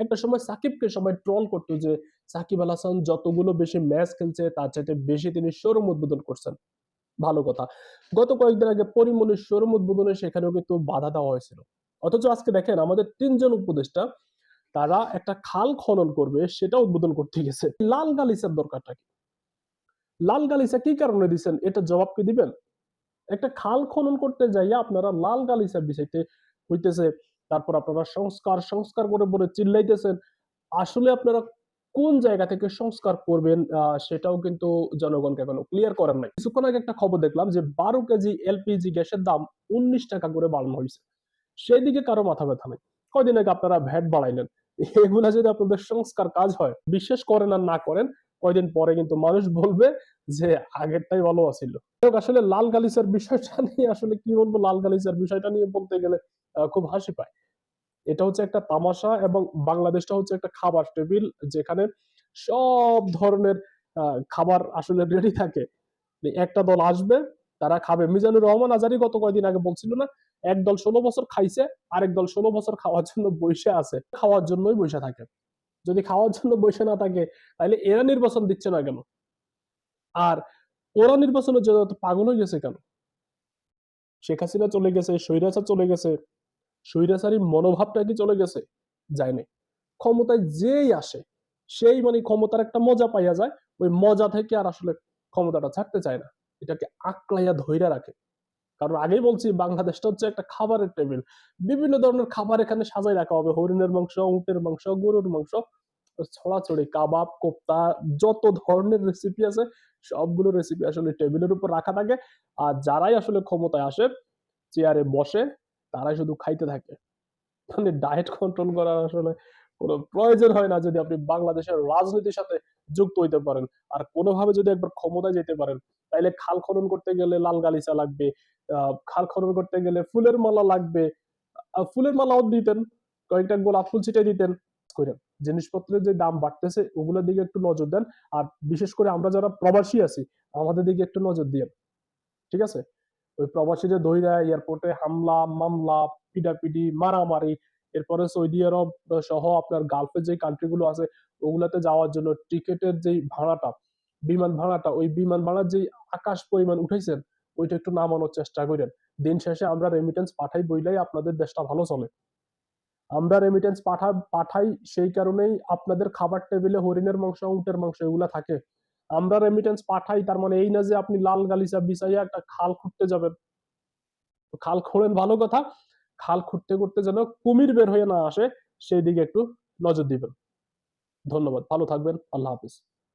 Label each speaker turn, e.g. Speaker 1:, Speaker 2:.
Speaker 1: একটা সময় সাকিবকে সবাই ট্রল করতো যে, সাকিব আল হাসান যতগুলো বেশি ম্যাচ খেলছে, তার চাইতে বেশি তিনি শোরুম উদ্বোধন করছেন। ভালো কথা। গত কয়েকদিন আগে পরিমণির শোরুম উদ্বোধনে সেখানেও কিন্তু বাধা দেওয়া হয়েছিল। অথচ আজকে দেখেন, আমাদের তিনজন উপদেষ্টা, তারা একটা খাল খনন করবে, সেটা উদ্বোধন করতে গেছে। লাল গালিচার দরকারটা কি? লাল গালিসা কি কারণে দিচ্ছেন এটা জবাব কি দিবেন? একটা খাল খনন করতে যাইয়া আপনারা লাল গালিচা বিষয়তে হইতেছে তারপর আপনারা সংস্কার সংস্কার করে বলে চিল্লাইতেছেন। আসলে আপনারা কোন জায়গা থেকে সংস্কার করবেন সেটাও কিন্তু জনগণকে এখনও ক্লিয়ার করেন নাই। কিছুক্ষণ আগে একটা খবর দেখলাম যে বারো কেজি এলপিজি গ্যাসের দাম উনিশ টাকা করে বাড়ানো হয়েছে। সেই দিকে কারও মাথা ব্যথা নেই। কয়দিন আগে আপনারা ভ্যাট বাড়াইলেন। এগুলা যদি আপনাদের সংস্কার কাজ হয়, বিশ্বাস করেন আর না করেন, কয়দিন পরে কিন্তু মানুষ বলবে যে আগেরটাই ভালো আছিল। আসলে লাল গালিচার বিষয়টা নিয়ে আসলে কি বলব? লাল গালিচার বিষয়টা নিয়ে বলতে গেলে খুব হাসি পায়। এটা হচ্ছে একটা তামাশা এবং বাংলাদেশটা হচ্ছে একটা খাবার টেবিল যেখানে সব ধরনের খাবার আসলে রেডি থাকে। একটা দল আসবে, তারা খাবে। মিজানুর রহমান আজারি গত কয়েকদিন আগে বলছিল না, এক দল ষোলো বছর খাইছে, আরেক দল ষোলো বছর খাওয়ার জন্য বসে আছে। খাওয়ার জন্যই বসে থাকে। যদি খাওয়ার জন্য বসে না থাকে, তাহলে এরা নির্বাচন দিচ্ছে না কেন? আর ওরা নির্বাচনের জন্য পাগল হয়ে গেছে কেন? শেখ হাসিনা চলে গেছে, স্বৈরাচার চলে গেছে। স্বৈরাচারী মনোভাবটা কি চলে গেছে? যায়নি। ক্ষমতায় যেই আসে, সেই মানে ক্ষমতার একটা মজা পাইয়া যায়, ওই মজা থেকে আর আসলে ক্ষমতাটা ছাড়তে চায় না। এটাকে আকলাইয়া ধইরা রাখে। কারণ আগেই বলছি, বাংলাদেশটা হচ্ছে একটা খাবারের টেবিল। বিভিন্ন ধরনের খাবার এখানে সাজাই রাখা হবে। হরিণের মাংস, উটের মাংস, গরুর মাংস, ছড়াছড়ি, কাবাব, কোপ্তা, যত ধরনের রেসিপি আছে, সবগুলো রেসিপি আসলে টেবিলের উপর রাখা থাকে। আর যারাই আসলে ক্ষমতায় আসে, চেয়ারে বসে তারাই শুধু খাইতে থাকে। মানে ডায়েট কন্ট্রোল করার আসলে কোনো প্রয়োজন হয় না যদি আপনি বাংলাদেশের রাজনীতির সাথে যুক্ত হইতে পারেন। আর কোনোভাবে যদি একবার ক্ষমতায় যেতে পারেন, তাইলে খাল খনন করতে গেলে লাল গালিচা লাগবে খাল খনন করতে গেলে ফুলের মালা লাগবে। ফুলের মালাও দিতেন, কয়েকটা গোলাপ ফুল ছিটে দিতেন। জিনিসপত্রের যে দাম বাড়তেছে, ওগুলোর দিকে একটু নজর দেন। আর বিশেষ করে আমরা যারা প্রবাসী আছি, আমাদের দিকে একটু নজর দিয়ে ঠিক আছে? ওই প্রবাসীদের দইরা এয়ারপোর্টে হামলা, মামলা পিটাপিটি মারামারি, এরপরে সৌদি আরব সহ আপনার গালফের যে কান্ট্রিগুলো আছে, ওগুলাতে যাওয়ার জন্য টিকেটের যেই ভাড়াটা, বিমান ভাড়াটা, ওই বিমান ভাড়ার যে আকাশ পরিমাণ উঠেছেন ওইটা একটু নামানোর চেষ্টা করেন। দিন শেষে আমরা রেমিটেন্স পাঠাই বইলাই আপনাদের দেশটা ভালো চলে। আমরা রেমিটেন্স পাঠা, পাঠাই সেই কারণেই আপনাদের খাবার টেবিলে হরিণের মাংস, উটের মাংস এগুলা থাকে। আমরা রেমিটেন্স পাঠাই, তার মানে এই না যে আপনি লাল গালিচা বিছাইয়া একটা খাল খুঁড়তে যাবেন। খাল খোঁড়েন ভালো কথা, খাল খুঁড়তে করতে যেন কুমির বের হয়ে না আসে, সেই দিকে একটু নজর দিবেন। ধন্যবাদ, ভালো থাকবেন, আল্লাহ হাফিজ।